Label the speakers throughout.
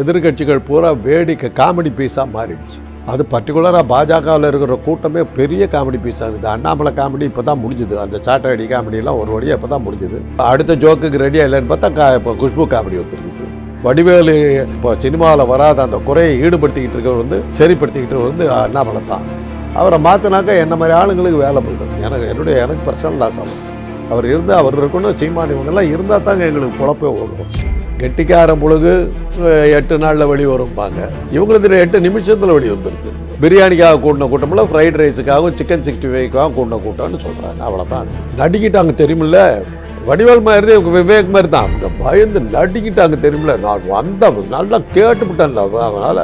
Speaker 1: எதிர்கட்சிகள் பூரா வேடிக்கை காமெடி பீஸாக மாறிடுச்சு. அது பர்டிகுலராக பாஜகவில் இருக்கிற கூட்டமே பெரிய காமெடி பீஸாக இருக்குது. அண்ணாமலை காமெடி இப்போ தான் முடிஞ்சுது. அந்த சாட்டை காமெடியெல்லாம் ஒரு வழியாக இப்போ தான் முடிஞ்சுது. அடுத்த ஜோக்குக்கு ரெடியாக இல்லைன்னு பார்த்தா கா இப்போ குஷ்பு காமெடி வந்துருக்குது. வடிவேலு இப்போ சினிமாவில் வராத அந்த குறையை ஈடுபடுத்திக்கிட்டு இருக்கிறவர் வந்து சரிப்படுத்திக்கிட்டு வந்து அண்ணாமலை தான். அவரை மாற்றினாக்கா என்ன மாதிரி ஆளுங்களுக்கு வேலை போயிடும். எனக்கு என்னுடைய எனக்கு பர்சனல் லாஸ் ஆகும். அவர் இருந்து அவர் இருக்கணும் சீமான் இவங்கெல்லாம் இருந்தால் தாங்க எங்களுக்கு குழப்பே ஓடும் கெட்டிக்காரன் பொழுது எட்டு நாளில் வெளி வரும்பாங்க. இவங்களுக்கு எட்டு நிமிஷத்தில் வெளி வந்துடுது பிரியாணிக்காக கூட்டின கூட்டமில்ல ஃப்ரைட் ரைஸுக்காகவும் சிக்கன் சிக்ஸ்டி ஃபைவ்க்காகவும் கூட்டின கூட்டம்னு சொல்கிறாங்க அவ்வளோதான் நடிக்கிட்டாங்க தெரியுமில்ல? வடிவேல் மாதிரி விவேக் மாதிரி தான் அவங்க பயந்து நடிக்கிட்டாங்க தெரியுமில்ல? நான் வந்த நல்லா கேட்டுவிட்டேன்ல அதனால்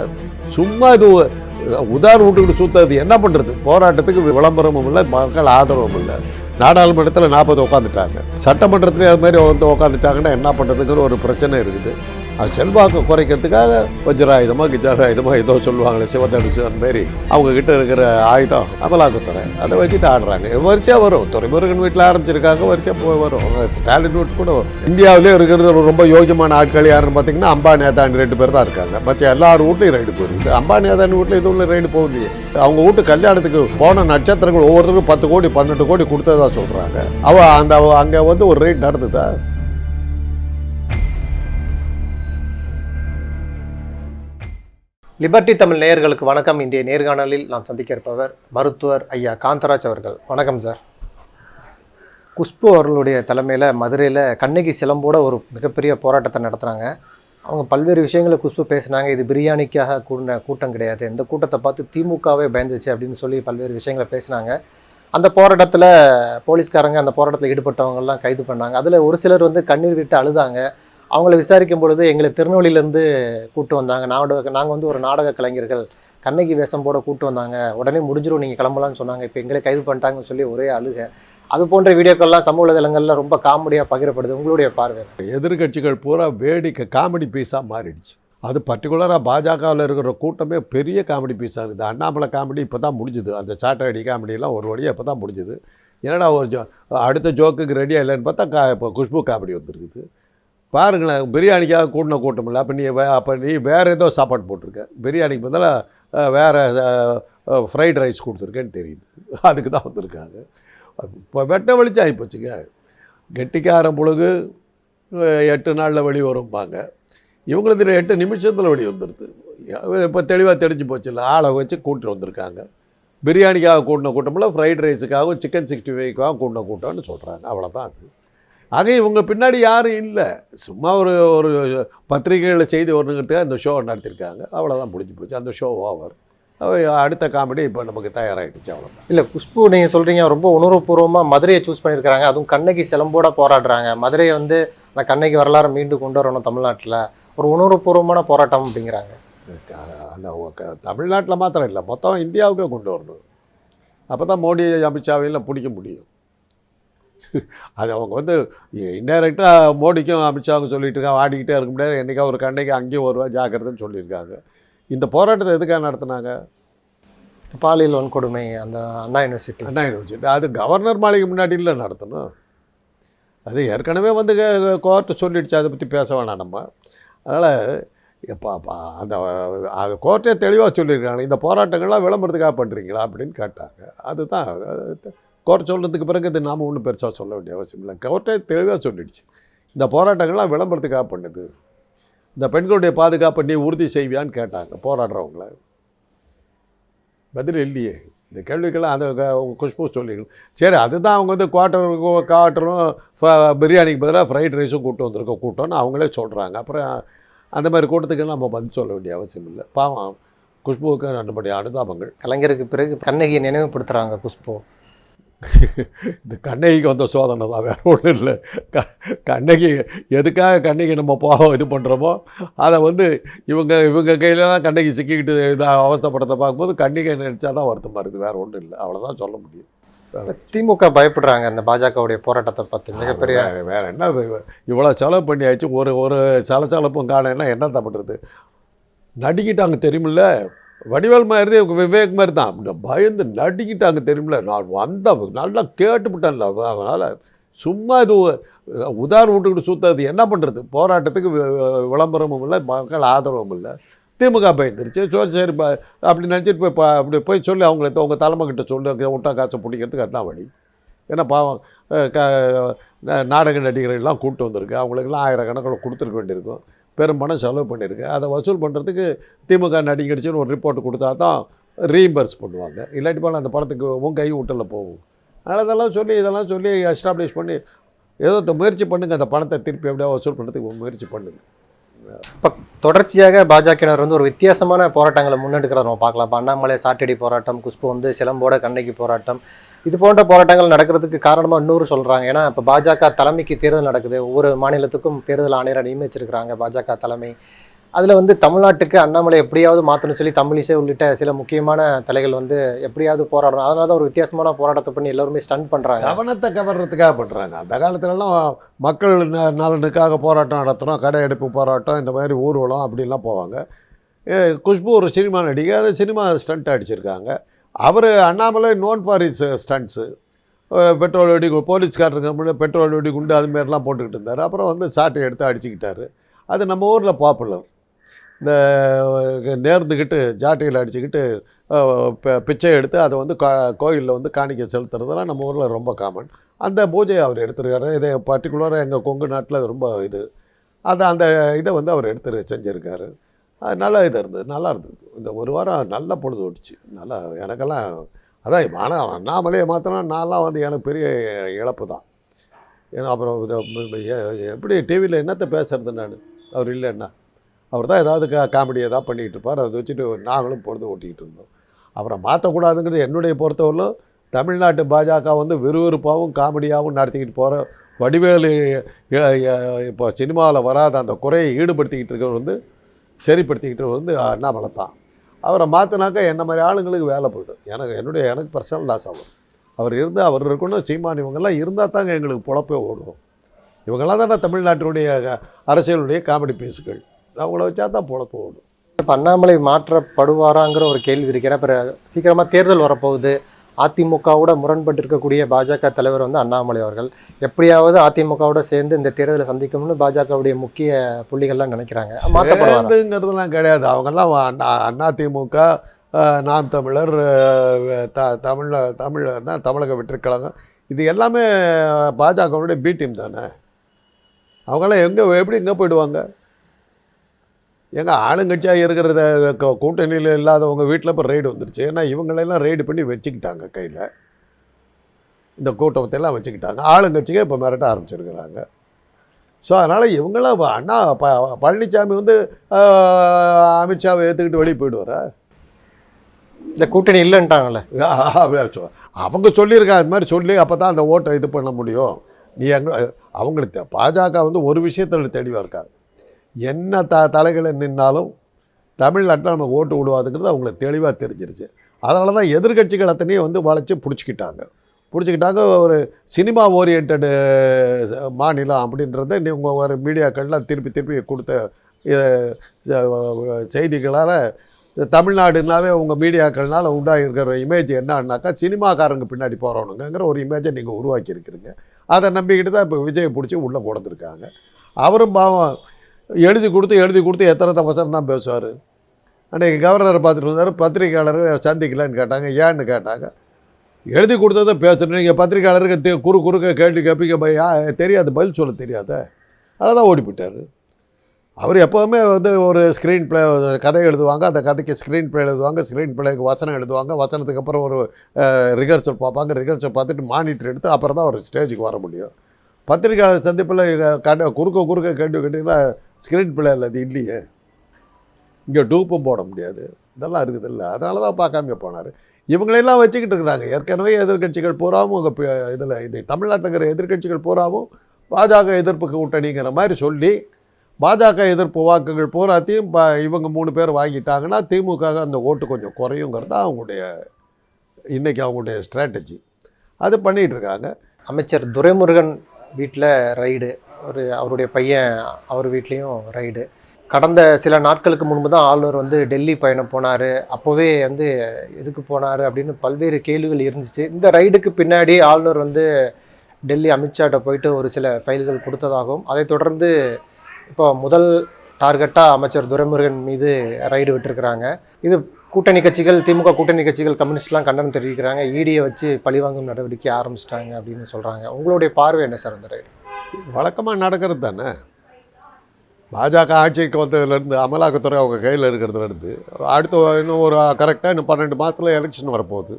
Speaker 1: சும்மா இது உதாரண விட்டுக்கிட்டு சுத்தது என்ன பண்ணுறது போராட்டத்துக்கு விளம்பரமும் இல்லை மக்கள் ஆதரவும் இல்லை. நாடாளுமன்றத்தில் நாற்பது உட்காந்துட்டாங்க சட்டமன்றத்துலேயும் அது மாதிரி வந்து உட்காந்துட்டாங்கன்னா என்ன பண்ணுறதுங்கிற ஒரு பிரச்சனை இருக்குது. அது செல்வாக்கு குறைக்கிறதுக்காக வஜ்ராயுதமாக கிஜாராயுதமாக ஏதோ சொல்லுவாங்களே சிவதனுசு அந்த மாரி. அவங்க கிட்ட இருக்கிற ஆயுதம் அமலாக்கத்துறை. அதை வச்சுட்டு ஆடுறாங்க. வரிசையாக வரும். துறைமுருகன் வீட்டில் ஆரம்பிச்சிருக்காங்க வரிசையாக போய் வரும். அவங்க ஸ்டாலின் வீட்டு கூட வரும். இந்தியாவிலே இருக்கிறது ஒரு ரொம்ப யோகியமான ஆட்கள் யாருன்னு பார்த்தீங்கன்னா அம்பானி அதானி ரெண்டு பேர் தான் இருக்காங்க. மற்ற எல்லார் வீட்லையும் ரைடு போயிருக்குது அம்பானி அதானி வீட்டில் இதுவும் ரைடு போகலையே அவங்க வீட்டு கல்யாணத்துக்கு போன நட்சத்திரங்கள் ஒவ்வொருத்தருக்கும் பத்து கோடி பன்னெண்டு கோடி கொடுத்ததா சொல்கிறாங்க அவ அந்த அங்கே வந்து ஒரு ரைடு நடந்ததா?
Speaker 2: லிபர்டி தமிழ் நேயர்களுக்கு வணக்கம். இன்றைய நேர்காணலில் நாம் சந்திக்க இருப்பவர் மருத்துவர் ஐயா காந்தராஜ் அவர்கள். வணக்கம் சார் குஷ்பு அவர்களுடைய தலைமையில் மதுரையில் கண்ணகி சிலம்போட ஒரு மிகப்பெரிய போராட்டத்தை நடத்துகிறாங்க அவங்க பல்வேறு விஷயங்களை குஷ்பு பேசினாங்க. இது பிரியாணிக்காக கூடின கூட்டம் கிடையாது. இந்த கூட்டத்தை பார்த்து திமுகவே பயந்துச்சு அப்படின்னு சொல்லி பல்வேறு விஷயங்களை பேசினாங்க. அந்த போராட்டத்தில் போலீஸ்காரங்க அந்த போராட்டத்தில் ஈடுபட்டவங்கெல்லாம் கைது பண்ணாங்க. அதில் ஒரு சிலர் வந்து கண்ணீர் விட்டு அழுதாங்க. அவங்கள விசாரிக்கும் பொழுது எங்களை திருநெல்வேலியிலேருந்து கூப்பிட்டு வந்தாங்க. நாடக நாங்கள் வந்து ஒரு நாடக கலைஞர்கள். கண்ணகி வேஷம் போட கூப்பிட்டு வந்தாங்க. உடனே முடிஞ்சிடும் நீங்கள் கிளம்பலாம்னு சொன்னாங்க. இப்போ எங்களை கைது பண்ணிட்டாங்கன்னு சொல்லி ஒரே அழுக. அது போன்ற வீடியோக்கள்லாம் சமூக வலைதளங்களில் ரொம்ப காமெடியாக பகிரப்படுது. உங்களுடைய பார்வை
Speaker 1: எதிர்கட்சிகள் பூரா வேடிக்கை காமெடி பீஸாக மாறிடுச்சு. அது பர்டிகுலராக பாஜகவில் இருக்கிற கூட்டமே பெரிய காமெடி பீஸாக இருக்குது. அண்ணாமலை காமெடி இப்போ தான் முடிஞ்சுது. அந்த சாட்டை அடி காமெடியெல்லாம் ஒரு வழியாக இப்போ தான் முடிஞ்சுது. என்னடா ஒரு ஜோ அடுத்த ஜோக்குக்கு ரெடியாக இல்லைன்னு பார்த்தா கா இப்போ குஷ்பு காமெடி வந்துருக்குது. பாருங்களேன் பிரியாணிக்காக கூட்டின கூட்டம் இல்லை. அப்போ நீ வே அப்போ நீ வேறு ஏதோ சாப்பாடு போட்டிருக்க. பிரியாணிக்கு பதிலாக வேறு ஃப்ரைட் ரைஸ் கொடுத்துருக்கேன்னு தெரியுது. அதுக்கு தான் வந்திருக்காங்க. இப்போ வெட்ட வெளிச்சம் ஆகிப்போச்சுங்க கெட்டிக்காரன் பொழுது எட்டு நாளில் வெளி வரும்பாங்க. இவங்களுக்கு எட்டு நிமிஷத்தில் வெளி வந்துடுது இப்போ தெளிவாக தெரிஞ்சு போச்சுல்ல ஆளை வச்சு கூட்டிட்டு வந்திருக்காங்க. பிரியாணிக்காக கூட்டின கூட்டமில்ல ஃப்ரைட் ரைஸுக்காகவும் சிக்கன் சிக்ஸ்டி ஃபைவ்க்காகவும் கூட்டின கூட்டம்னு சொல்கிறாங்க அவ்வளோதான் அது. ஆக இவங்க பின்னாடி யாரும் இல்லை. சும்மா ஒரு ஒரு பத்திரிகைகளில் செய்தி வரணுங்கிறதுக்காக இந்த ஷோ நடத்தியிருக்காங்க அவ்வளோதான் முடிஞ்சு போச்சு. அந்த ஷோ ஓவர் அடுத்த காமெடி இப்போ நமக்கு தயாராகிடுச்சு அவ்வளோதான்
Speaker 2: இல்லை குஷ்பு நீங்கள் சொல்கிறீங்க ரொம்ப உணர்வுபூர்வமாக மதுரையை சூஸ் பண்ணியிருக்கிறாங்க. அதுவும் கண்ணகி சிலம்போட போராடுறாங்க. மதுரையை வந்து அந்த கண்ணகி வரலாறு மீண்டும் கொண்டு வரணும் தமிழ்நாட்டில். ஒரு உணர்வுபூர்வமான போராட்டம் அப்படிங்கிறாங்க.
Speaker 1: அந்த தமிழ்நாட்டில் மாத்திரம் இல்லை. மொத்தம் இந்தியாவுக்கே கொண்டு வரணும். அப்போ தான் மோடி அமித்ஷாவையும் பிடிக்க முடியும். அது அவங்க வந்து இன்டைரக்டாக மோடிக்கும் அமித்ஷாவுக்கும் சொல்லிட்டு இருக்காங்க ஆடிக்கிட்டே இருக்க முடியாது. என்றைக்கா ஒரு கண்டைக்கு அங்கேயும் வருவா ஜாக்கிரதைன்னு சொல்லியிருக்காங்க. இந்த போராட்டத்தை எதுக்காக நடத்துனாங்க?
Speaker 2: பாலியல் வன்கொடுமை அந்த அண்ணா யூனிவர்சிட்டி.
Speaker 1: அண்ணா யூனிவர்சிட்டி. அது கவர்னர் மாளிகை முன்னாடி இல்லை நடத்தணும். அது ஏற்கனவே வந்து கோர்ட்டு சொல்லிடுச்சு அதை பற்றி பேச வேணாம் நம்ம. அதனால் எப்பா அந்த அது கோர்ட்டே தெளிவாக சொல்லியிருக்காங்க. இந்த போராட்டங்கள்லாம் விளம்பரத்துக்காக பண்ணுறீங்களா அப்படின்னு கேட்டாங்க. அதுதான் கோர்ட் சொல்கிறதுக்கு பிறகு இது நாம் ஒன்றும் பெருசாக சொல்ல வேண்டிய அவசியம் இல்லை. கோர்ட்டே தெளிவாக சொல்லிடுச்சு. இந்த போராட்டங்கள்லாம் விளம்பரத்துக்காக பண்ணுது. இந்த பெண்களுடைய பாதுகாப்பை நீ உறுதி செய்வியான்னு கேட்டாங்க போராடுறவங்கள. பதில் இல்லையே. இந்த கேள்விக்கெல்லாம் அந்த குஷ்பு சொல்லிக்கணும். சரி அதுதான் அவங்க வந்து குவார்ட்டர் குவார்ட்டரும் பிரியாணிக்கு பதிலாக ஃப்ரைட் ரைஸும் கூட்டு வந்திருக்க கூட்டம்னு அவங்களே சொல்கிறாங்க அப்புறம் அந்த மாதிரி கூட்டத்துக்கு நம்ம பதில் சொல்ல வேண்டிய அவசியம் இல்லை. பாவம் குஷ்புவுக்கு நம்முடைய அனுதாபங்கள்.
Speaker 2: கலைஞருக்கு பிறகு கண்ணகியை நினைவுபடுத்துகிறாங்க குஷ்பு.
Speaker 1: இந்த கண்ணகிக்கு வந்த சோதனை தான் வேறு ஒன்றும் இல்லை. க கண்ணகி எதுக்காக கண்ணகி நம்ம போக இது பண்ணுறோமோ அதை வந்து இவங்க இவங்க கையில் தான் கண்ணகி சிக்கிக்கிட்டு இதாக அவஸ்தைப்படத்தை பார்க்கும்போது கண்ணகி நினச்சா தான் வருத்தமாக இருக்குது வேறு ஒன்றும் இல்லை. அவ்வளோதான் சொல்ல முடியும்.
Speaker 2: திமுக பயப்படுறாங்க இந்த பாஜகவுடைய போராட்டத்தை பார்த்து மிகப்பெரிய
Speaker 1: வேற என்ன இவ- இவ்வளோ செலவு பண்ணியாச்சு ஒரு ஒரு சலச்சலப்பும் காணேன்னா என்ன பண்ணுறது நடிக்கிட்டாங்க தெரியுமில்ல வடிவேல் மாதிரி விவேக் மாதிரி தான் பயந்து நடிக்கிட்டாங்க தெரியுமில நான் வந்த நல்லா கேட்டுவிட்டேன்ல அதனால் சும்மா இது உதாரணம் விட்டுக்கிட்டு சுத்தது என்ன பண்ணுறது போராட்டத்துக்கு விளம்பரமும் இல்லை மக்கள் ஆதரவும் இல்லை. திமுக பயந்துருச்சு. சரி சரி அப்படி நினச்சிட்டு போய் அப்படி போய் சொல்லி அவங்கள உங்கள் தலைமை கிட்ட சொல்லி விட்டா காசை பிடிக்கிறதுக்கு அதுதான் வழி. ஏன்னா பாவம் க ந- நாடக நடிகர்கள்லாம் கூப்பிட்டு வந்திருக்கு. அவங்களுக்கெல்லாம் ஆயிரக்கணக்கில் கொடுத்துருக்க வேண்டியிருக்கும். பெரும் பணம் செலவு பண்ணியிருக்கு. அதை வசூல் பண்ணுறதுக்கு திமுக நடிகடிச்சுன்னு ஒரு ரிப்போர்ட் கொடுத்தா தான் ரீஇம்பர்ஸ் பண்ணுவாங்க. இல்லாட்டி போனால் அந்த படத்துக்கு உன் கை விட்டில் போகும். அதனால் இதெல்லாம் சொல்லி இதெல்லாம் சொல்லி எஸ்டாப்ளிஷ் பண்ணி ஏதோ இந்த முயற்சி பண்ணுங்க. அந்த பணத்தை திருப்பி எப்படியா வசூல் பண்ணுறதுக்கு முயற்சி பண்ணுங்கள்
Speaker 2: இப்போ தொடர்ச்சியாக பாஜகவினர் வந்து ஒரு வித்தியாசமான போராட்டங்களை முன்னெடுக்கிறத நம்ம பார்க்கலாம். இப்போ அண்ணாமலை சாட்டடி போராட்டம் குஷ்பு வந்து சிலம்போட கண்ணகி போராட்டம் இது போன்ற போராட்டங்கள் நடக்கிறதுக்கு காரணமாக இன்னொரு சொல்கிறாங்க ஏன்னா இப்போ பாஜக தலைமைக்கு தேர்தல் நடக்குது. ஒவ்வொரு மாநிலத்துக்கும் தேர்தல் ஆணையரை நியமிச்சிருக்கிறாங்க பாஜக தலைமை. அதில் வந்து தமிழ்நாட்டுக்கு அண்ணாமலை எப்படியாவது மாற்றணும்னு சொல்லி தமிழிசை உள்ளிட்ட சில முக்கியமான தலைகள் வந்து எப்படியாவது போராடணும். அதனால தான் ஒரு வித்தியாசமான போராட்டத்தை பண்ணி எல்லாருமே ஸ்டன் பண்ணுறாங்க
Speaker 1: கவனத்தை கவர்றதுக்காக பண்ணுறாங்க அந்த காலத்துலலாம் மக்கள் ந- நலனுக்காக போராட்டம் நடத்துகிறோம் கடை எடுப்பு போராட்டம் இந்த மாதிரி ஊர்வலம் அப்படிலாம் போவாங்க. குஷ்பு ஒரு சினிமா நடிகை அது சினிமா ஸ்டண்ட் அடிச்சிருக்காங்க. அவர் Annamalai known for his stunts petrol வெடி போலீஸ்காரருக்கு முன்னாடி பெட்ரோல் வெடி குண்டு அதுமாரிலாம் போட்டுக்கிட்டு இருந்தார். அப்புறம் வந்து சாட்டை எடுத்து அடிச்சுக்கிட்டாரு. அது நம்ம ஊரில் பாப்புலர் இந்த நேர்ந்துக்கிட்டு ஜாட்டையில் அடிச்சுக்கிட்டு பிச்சை எடுத்து அதை வந்து கா கோயிலில் வந்து காணிக்க செலுத்துறதெல்லாம் நம்ம ஊரில் ரொம்ப காமன் அந்த பூஜையை அவர் எடுத்திருக்காரு. இதை பர்டிகுலராக எங்கள் கொங்கு நாட்டில் அது ரொம்ப இது. அதை அந்த இதை வந்து அவர் எடுத்து செஞ்சுருக்காரு. நல்லா இதாக இருந்தது நல்லா இருந்தது. இந்த ஒரு வாரம் நல்ல பொழுது ஓடிச்சு. நல்லா எனக்கெல்லாம் அதான் ஆனால் அண்ணாமலையை மாற்றினா நான்லாம் வந்து எனக்கு பெரிய இழப்பு தான். ஏன்னா அப்புறம் இதை எப்படி டிவியில் என்னத்தை பேசுறது நான்? அவர் இல்லைன்னா. அவர் தான் ஏதாவது கா காமெடி ஏதாவது பண்ணிக்கிட்டு இருப்பார். அதை வச்சுட்டு நாங்களும் பொழுது ஓட்டிக்கிட்டு இருந்தோம். அப்புறம் மாற்றக்கூடாதுங்கிறது என்னுடைய பொறுத்தவரையிலும் தமிழ்நாட்டு பாஜக வந்து விறுவிறுப்பாகவும் காமெடியாகவும் நடத்திக்கிட்டு போகிற வடிவேலு இப்போ சினிமாவில் வராத அந்த குறையை ஈடுபடுத்திக்கிட்டு இருக்கிறவர் வந்து சரிப்படுத்திக்கிட்டு வந்து அண்ணா தான் அவரை மாற்றினாக்கா என்ன மாதிரி ஆளுங்களுக்கு வேலை போய்டும் எனக்கு என்னுடைய எனக்கு பர்சனல் லாஸ் ஆகும். அவர் இருந்து அவர் இருக்கணும் சீமான் இவங்கெல்லாம் இருந்தால் தாங்க எங்களுக்கு பொழப்பே ஓடும். இவங்கெல்லாம் தானே தமிழ்நாட்டினுடைய அரசியலுடைய காமெடி பீஸுகள் அவங்கள வச்சா தான் பொழப்பு ஓடும்.
Speaker 2: இப்போ அண்ணாமலை மாற்றப்படுவாராங்கிற ஒரு கேள்வி இருக்கு. ஏன்னா சீக்கிரமாக தேர்தல் வரப்போகுது. அதிமுகவோட முரண்பட்டு இருக்கக்கூடிய பாஜக தலைவர் வந்து அண்ணாமலை அவர்கள். எப்படியாவது அதிமுகவோட சேர்ந்து இந்த தேர்தலை சந்திக்கணும்னு பாஜகவுடைய முக்கிய புள்ளிகள்லாம் நினைக்கிறாங்க. மாற்றப்படுவாரா?
Speaker 1: கிடையாது. அவங்கெல்லாம் அண்ணா அண்ணா திமுக நாம் தமிழர் த தமிழ் தமிழ் தான் தமிழக வெற்றிக்கழகம் இது எல்லாமே பாஜகவுடைய பி டீம் தானே? அவங்கெல்லாம் எங்கே எப்படி எங்கே போயிடுவாங்க? எங்க ஆளுங்கட்சியாக இருக்கிறத கூட்டணியில் இல்லாதவங்க வீட்டில் இப்போ ரைடு வந்துருச்சு. ஏன்னா இவங்களெல்லாம் ரைடு பண்ணி வச்சுக்கிட்டாங்க கையில். இந்த கூட்டத்தை எல்லாம் வச்சுக்கிட்டாங்க. ஆளுங்கட்சிಗೆ இப்போ மிரட்ட ஆரம்பிச்சிருக்கிறாங்க. ஸோ அதனால் இவங்களாம் அண்ணா ப பழனிசாமி வந்து அமித்ஷாவை ஏற்றுக்கிட்டு வெளியே போயிடுவாரா?
Speaker 2: இந்த கூட்டணி இல்லைன்ட்டாங்கல்ல.
Speaker 1: அவங்க சொல்லியிருக்காங்க. அது மாதிரி சொல்லி அப்போ தான் அந்த ஓட்டை இது பண்ண முடியும். நீ எங்க அவங்களுக்கு பாஜக வந்து ஒரு விஷயத்தில் தெளிவாக இருக்காங்க என்ன த தலைகளை நின்னாலும் தமிழ்நாட்டில் நம்ம ஓட்டு விடுவாதுங்கிறது அவங்களுக்கு தெளிவாக தெரிஞ்சிருச்சு. அதனால தான் எதிர்க்கட்சிகள் அத்தனையும் வந்து வளைச்சி பிடிச்சிக்கிட்டாங்க. பிடிச்சிக்கிட்டாங்க ஒரு சினிமா ஓரியன்டு மாநிலம் அப்படின்றத நீங்கள் ஒரு மீடியாக்கள்லாம் திருப்பி திருப்பி கொடுத்த செய்திகளால் தமிழ்நாடுனாவே உங்கள் மீடியாக்கள்னால் உண்டாகிருக்கிற இமேஜ் என்னன்னாக்கா சினிமாக்காரங்க பின்னாடி போகிறவனுங்கிற ஒரு இமேஜை நீங்கள் உருவாக்கியிருக்கிறீங்க. அதை நம்பிக்கிட்டு தான் இப்போ விஜயை பிடிச்சி உள்ளே கொடுத்துருக்காங்க அவரும் பாவம் எழுதி கொடுத்து எழுதி கொடுத்து எத்தனை தவசரம் தான் பேசுவார்? அன்றைக்கி கவர்னரை பார்த்துட்டு வந்தார் பத்திரிகையாளர் சந்திக்கலான்னு கேட்டாங்க. ஏன்னு கேட்டாங்க? எழுதி கொடுத்ததை பேசணும் நீங்கள் பத்திரிக்கையாளருக்கு தே குறு குறுக்க கேள்வி கேட்பீங்க பை- யா தெரியாது பதில் சொல்ல தெரியாத. அதான் ஓடி போயிட்டார் அவர் எப்போவுமே வந்து ஒரு ஸ்க்ரீன் ப்ளே கதை எழுதுவாங்க அந்த கதைக்கு ஸ்க்ரீன் ப்ளே எழுதுவாங்க ஸ்க்ரீன் ப்ளேக்கு வசனம் எழுதுவாங்க வசனத்துக்கு அப்புறம் ஒரு ரிகர்சல் பார்ப்பாங்க. ரிகர்சல் பார்த்துட்டு மானிட்டர் எடுத்து அப்புறம் தான் ஒரு ஸ்டேஜுக்கு வர முடியும். பத்திரிகையாளர் சந்திப்பில் கட குறுக்க குறுக்க கேட்டு கேட்டிங்கன்னா ஸ்க்ரீன் பிளே இல்லை அது இல்லையே. இங்கே டூப்பும் போட முடியாது. இதெல்லாம் இருக்குது இல்லை. அதனால தான் பார்க்காம போனார். இவங்களெல்லாம் வச்சுக்கிட்டு இருக்கிறாங்க. ஏற்கனவே எதிர்க்கட்சிகள் பூராவும் உங்கள் இதில் இது தமிழ்நாட்டுங்கிற எதிர்கட்சிகள் எதிர்க்கட்சிகள் பூராவும் பாஜக எதிர்ப்பு கூட்டணிங்கிற மாதிரி சொல்லி பாஜக எதிர்ப்பு வாக்குகள் பூராத்தையும் ப இவங்க மூணு பேர் வாங்கிட்டாங்கன்னா திமுக அந்த ஓட்டு கொஞ்சம் குறையுங்கிறது தான் அவங்களுடைய இன்றைக்கி அவங்களுடைய ஸ்ட்ராட்டஜி அது பண்ணிகிட்டு இருக்காங்க.
Speaker 2: அமைச்சர் துரைமுருகன் வீட்டில் ரைடு ஒரு அவருடைய பையன் அவர் வீட்லேயும் ரைடு கடந்த சில நாட்களுக்கு முன்பு தான் ஆளுநர் வந்து டெல்லி பயணம் போனார். அப்போவே வந்து எதுக்கு போனார் அப்படின்னு பல்வேறு கேள்விகள் இருந்துச்சு. இந்த ரைடுக்கு பின்னாடி ஆளுநர் வந்து டெல்லி அமித்ஷாட்ட போயிட்டு ஒரு சில ஃபைல்கள் கொடுத்ததாகவும் அதைத் தொடர்ந்து இப்போ முதல் டார்கெட்டாக அமைச்சர் துரைமுருகன் மீது ரைடு விட்டுருக்குறாங்க. இது கூட்டணி கட்சிகள் திமுக கூட்டணி கட்சிகள் கம்யூனிஸ்ட்லாம் கண்டனம் தெரிவிக்கிறாங்க. ஈடியை வச்சு பழிவாங்கும் நடவடிக்கை ஆரம்பிச்சிட்டாங்க அப்படின்னு சொல்கிறாங்க உங்களுடைய பார்வை என்ன சார் அந்த ரைடு
Speaker 1: வழக்கமாக நடக்கிறது தானே? பாஜக ஆட்சிக்கு வந்ததுலேருந்து அமலாக்கத்துறை அவங்க கையில் இருக்கிறதுலேருந்து அடுத்த இன்னும் ஒரு கரெக்டாக இன்னும் பன்னெண்டு மாதத்தில் எலெக்ஷன் வரப்போகுது.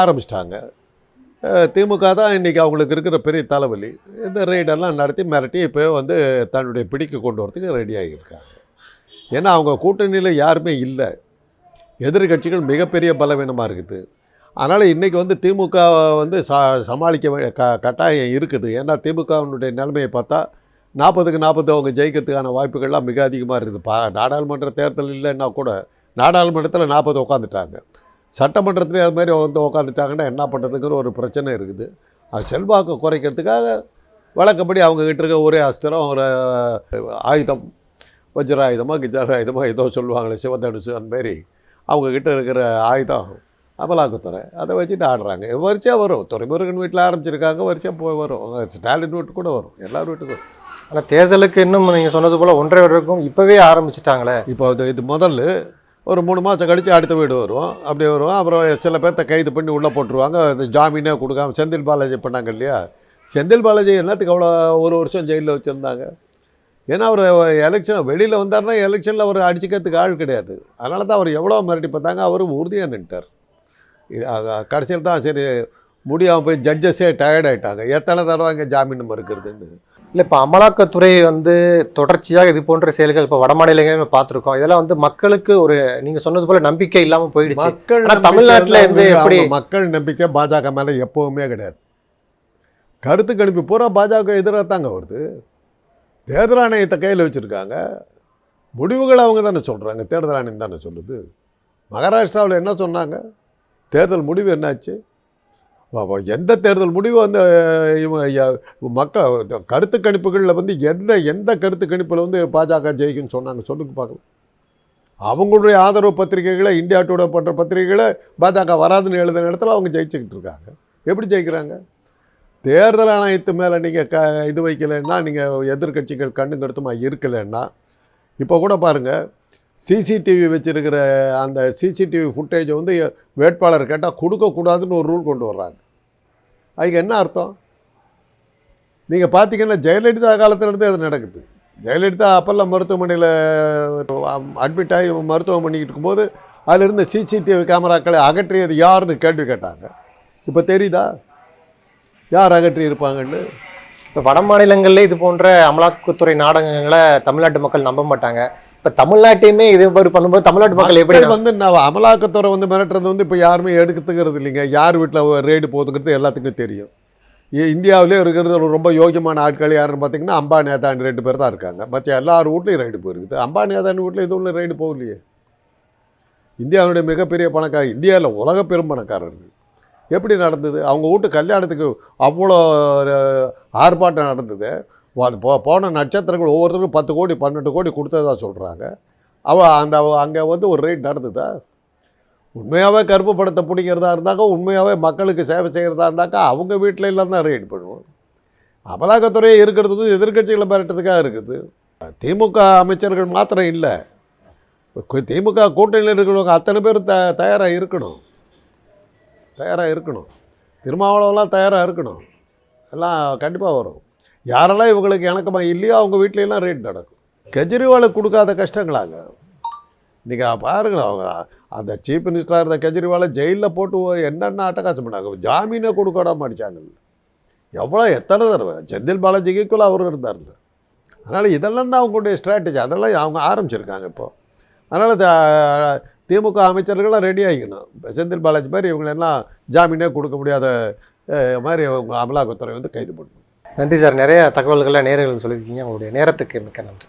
Speaker 1: ஆரம்பிச்சிட்டாங்க. திமுக தான் இன்றைக்கி அவங்களுக்கு இருக்கிற பெரிய தலைவலி. இந்த ரெய்டெல்லாம் நடத்தி மிரட்டி இப்போ வந்து தன்னுடைய பிடிக்கு கொண்டு வரதுக்கு ரெடி ஆகியிருக்காங்க. ஏன்னா அவங்க கூட்டணியில் யாருமே இல்லை. எதிர்கட்சிகள் மிகப்பெரிய பலவீனமாக இருக்குது. அதனால் இன்றைக்கி வந்து திமுக வந்து ச சமாளிக்க வேண்டிய க கட்டாயம் இருக்குது. ஏன்னா திமுகவினுடைய நிலைமையை பார்த்தா நாற்பதுக்கு நாற்பது அவங்க ஜெயிக்கிறதுக்கான வாய்ப்புகள்லாம் மிக அதிகமாக இருக்குது. பா நாடாளுமன்ற தேர்தல் இல்லைன்னா கூட நாடாளுமன்றத்தில் நாற்பது உட்காந்துட்டாங்க சட்டமன்றத்துலேயும் அது மாதிரி வந்து உட்காந்துட்டாங்கன்னா என்ன பண்ணுறதுங்கிற ஒரு பிரச்சனை இருக்குது. அது செல்வாக்கு குறைக்கிறதுக்காக வழக்கப்படி அவங்க கிட்ட இருக்க ஒரே அஸ்திரம் ஒரு ஆயுதம் வஜ்ராயுதமோ கிஜராயுதமோ ஏதோ சொல்லுவாங்களே சிவதனுசு அந்த மாதிரி அவங்க கிட்ட இருக்கிற ஆயுதம் அமலாக்கத்துறை அதை வச்சுட்டு ஆடுறாங்க. வரிசையாக வரும். துறைமுருகன் வீட்டில் ஆரம்பிச்சிருக்காங்க வரிசையாக போய் வரும். ஸ்டாலின் வீட்டு கூட வரும். எல்லார் வீட்டுக்கும்.
Speaker 2: ஆனால் தேர்தலுக்கு இன்னும் நீங்கள் சொன்னது போல் ஒன்றரை வருடம் இப்போவே ஆரம்பிச்சிட்டாங்களே.
Speaker 1: இப்போ இது இது முதல்ல ஒரு மூணு மாதம் கழித்து அடுத்த வீடு வரும். அப்படி வரும். அப்புறம் சில பேர்த்த கைது பண்ணி உள்ளே போட்டுருவாங்க. இந்த ஜாமீனே கொடுக்காம. செந்தில் பாலாஜி பண்ணாங்க இல்லையா? செந்தில் பாலாஜி என்னத்துக்கு அவ்வளோ ஒரு வருஷம் ஜெயிலில் வச்சுருந்தாங்க? ஏன்னா அவர் எலெக்ஷன் வெளியில் வந்தார்னா எலெக்ஷனில் அவர் அடிச்சுக்கிறதுக்கு ஆள் கிடையாது. அதனால தான் அவர் எவ்வளோ மிரட்டி பார்த்தாங்க அவர் உறுதியாக நின்ட்டார். இது அது கடைசியில் தான் சரி முடியாமல் போய் ஜட்ஜஸே டயர்ட் ஆகிட்டாங்க எத்தனை தடவை இங்கே ஜாமீன் மறுக்கிறதுன்னு.
Speaker 2: இல்லை இப்போ அமலாக்கத்துறை வந்து தொடர்ச்சியாக இது போன்ற செயல்கள் இப்போ வட மாநிலங்களே பார்த்துருக்கோம். இதெல்லாம் வந்து மக்களுக்கு ஒரு நீங்கள் சொன்னது போல நம்பிக்கை இல்லாமல் போயிடுச்சு.
Speaker 1: மக்கள்
Speaker 2: தமிழ்நாட்டுல
Speaker 1: வந்து
Speaker 2: எப்படி-
Speaker 1: மக்கள் நம்பிக்கை பாஜக மேலே எப்பவுமே கிடையாது. கருத்து கணிப்பு பூரா பாஜக எதிராக தாங்க வருது. தேர்தல் ஆணையத்தை கையில் வச்சுருக்காங்க. முடிவுகள் அவங்க தானே சொல்கிறாங்க தேர்தல் ஆணையம் தானே சொல்லுது. மகாராஷ்டிராவில் என்ன சொன்னாங்க? தேர்தல் முடிவு என்னாச்சு? எந்த தேர்தல் முடிவு அந்த மக்கள் கருத்து கணிப்புகளில் வந்து எந்த எந்த கருத்து கணிப்பில் வந்து பாஜக ஜெயிக்குன்னு சொன்னாங்க? சொல்லுங்க பார்க்கலாம். அவங்களுடைய ஆதரவு பத்திரிகைகளை இந்தியா டுடே போன்ற பத்திரிகைகளை பாஜக வராதுன்னு எழுதின இடத்துல அவங்க ஜெயிச்சுக்கிட்டு இருக்காங்க. எப்படி ஜெயிக்கிறாங்க? தேர்தல் ஆணையத்து மேலே நீங்கள் க இது வைக்கலைன்னா நீங்கள் எதிர்க்கட்சிகள் கண்ணு கருத்துமா இருக்கலைன்னா இப்போ கூட பாருங்கள் சிசிடிவி வச்சுருக்கிற அந்த சிசிடிவி ஃபுட்டேஜை வந்து வேட்பாளர் கேட்டால் கொடுக்கக்கூடாதுன்னு ஒரு ரூல் கொண்டு வர்றாங்க. அதுக்கு என்ன அர்த்தம்? நீங்கள் பார்த்தீங்கன்னா ஜெயலலிதா காலத்துலேருந்தே அது நடக்குது. ஜெயலலிதா அப்போல்லாம் மருத்துவமனையில் அட்மிட் ஆகி மருத்துவம் பண்ணிக்கிட்டு இருக்கும்போது அதில் சிசிடிவி கேமராக்களை அகற்றியது யாருன்னு கேள்வி கேட்டாங்க. இப்போ தெரியுதா? யார் அகற்றி இருப்பாங்கன்னு?
Speaker 2: இப்போ வட மாநிலங்கள்ல இது போன்ற அமலாக்கத்துறை நாடகங்களை தமிழ்நாட்டு மக்கள் நம்ப மாட்டாங்க. இப்போ தமிழ்நாட்டையுமே இது மாதிரி பண்ணும்போது தமிழ்நாட்டு மக்கள் எப்படி
Speaker 1: வந்து நான் அமலாக்கத்துறை வந்து மிரட்டுறது வந்து இப்போ யாருமே எடுத்துக்கிறது இல்லைங்க. யார் வீட்டில் ரெய்டு போகுதுங்கிறது எல்லாத்துக்கும் தெரியும். இந்தியாவிலே இருக்கிறது ரொம்ப யோகியமான ஆட்கள் யாருன்னு பார்த்தீங்கன்னா அம்பானி அதானி ரெண்டு பேர் தான் இருக்காங்க. மற்ற எல்லார் வீட்லையும் ரைடு போயிருக்குது. அம்பானி அதானி வீட்டில் எதுவும் ரைடு போகலையே. இந்தியாவுடைய மிகப்பெரிய பணக்கார இந்தியாவில் உலக பெரும் பணக்காரர்கள். எப்படி நடந்தது? அவங்க வீட்டு கல்யாணத்துக்கு அவ்வளோ ஆர்ப்பாட்டம் நடந்தது. அது போ போன நட்சத்திரங்கள் ஒவ்வொருத்தருக்கும் பத்து கோடி பன்னெண்டு கோடி கொடுத்ததா சொல்கிறாங்க அவ அந்த அங்கே வந்து ஒரு ரைட் நடந்ததா? உண்மையாகவே கருப்பு படத்தை பிடிக்கிறதா இருந்தாக்கா உண்மையாகவே மக்களுக்கு சேவை செய்கிறதா இருந்தாக்கா அவங்க வீட்டில் எல்லாம் தான் ரைட் பண்ணுவோம். அமலாக்கத்துறையை இருக்கிறது வந்து எதிர்க்கட்சிகளை மிரட்டுறதுக்காக இருக்குது. திமுக அமைச்சர்கள் மாத்திரம் இல்லை. திமுக கூட்டணியில் இருக்கிறவங்க அத்தனை பேர் த தயாராக இருக்கணும். தயாராக இருக்கணும். திருமாவளவெல்லாம் தயாராக இருக்கணும். எல்லாம் கண்டிப்பாக வரும். யாரெல்லாம் இவங்களுக்கு இணக்கமாக இல்லையோ அவங்க வீட்லையெல்லாம் ரேட் நடக்கும். கெஜ்ரிவாலுக்கு கொடுக்காத கஷ்டங்களாங்க. நீங்கள் பாருங்களேன் அவங்க அந்த சீஃப் மினிஸ்டராக இருந்த கெஜ்ரிவாலை ஜெயிலில் போட்டு என்னென்ன அட்டகாசம் பண்ணாங்க? ஜாமீனே கொடுக்க விடாம எவ்வளோ எத்தனை தடவை? செந்தில் பாலாஜிக்கு ஈக்குவலாக அவர் இருந்தார்ல. அதனால் இதெல்லாம் தான் அவங்களுடைய ஸ்ட்ராட்டஜி அதெல்லாம் அவங்க ஆரம்பிச்சிருக்காங்க இப்போ. அதனால் திமுக அமைச்சர்கள்லாம் ரெடி ஆகிக்கணும். இப்போ செந்தில் பாலாஜி மாதிரி இவங்களெல்லாம் ஜாமீனே கொடுக்க முடியாத மாதிரி அவங்க அமலாக்கத்துறை வந்து கைது பண்ணணும்.
Speaker 2: நன்றி சார். நிறைய தகவல்களை நேர்களுக்கு சொல்லியிருக்கீங்க. உங்களுடைய நேரத்துக்கு மிக்க நன்றி.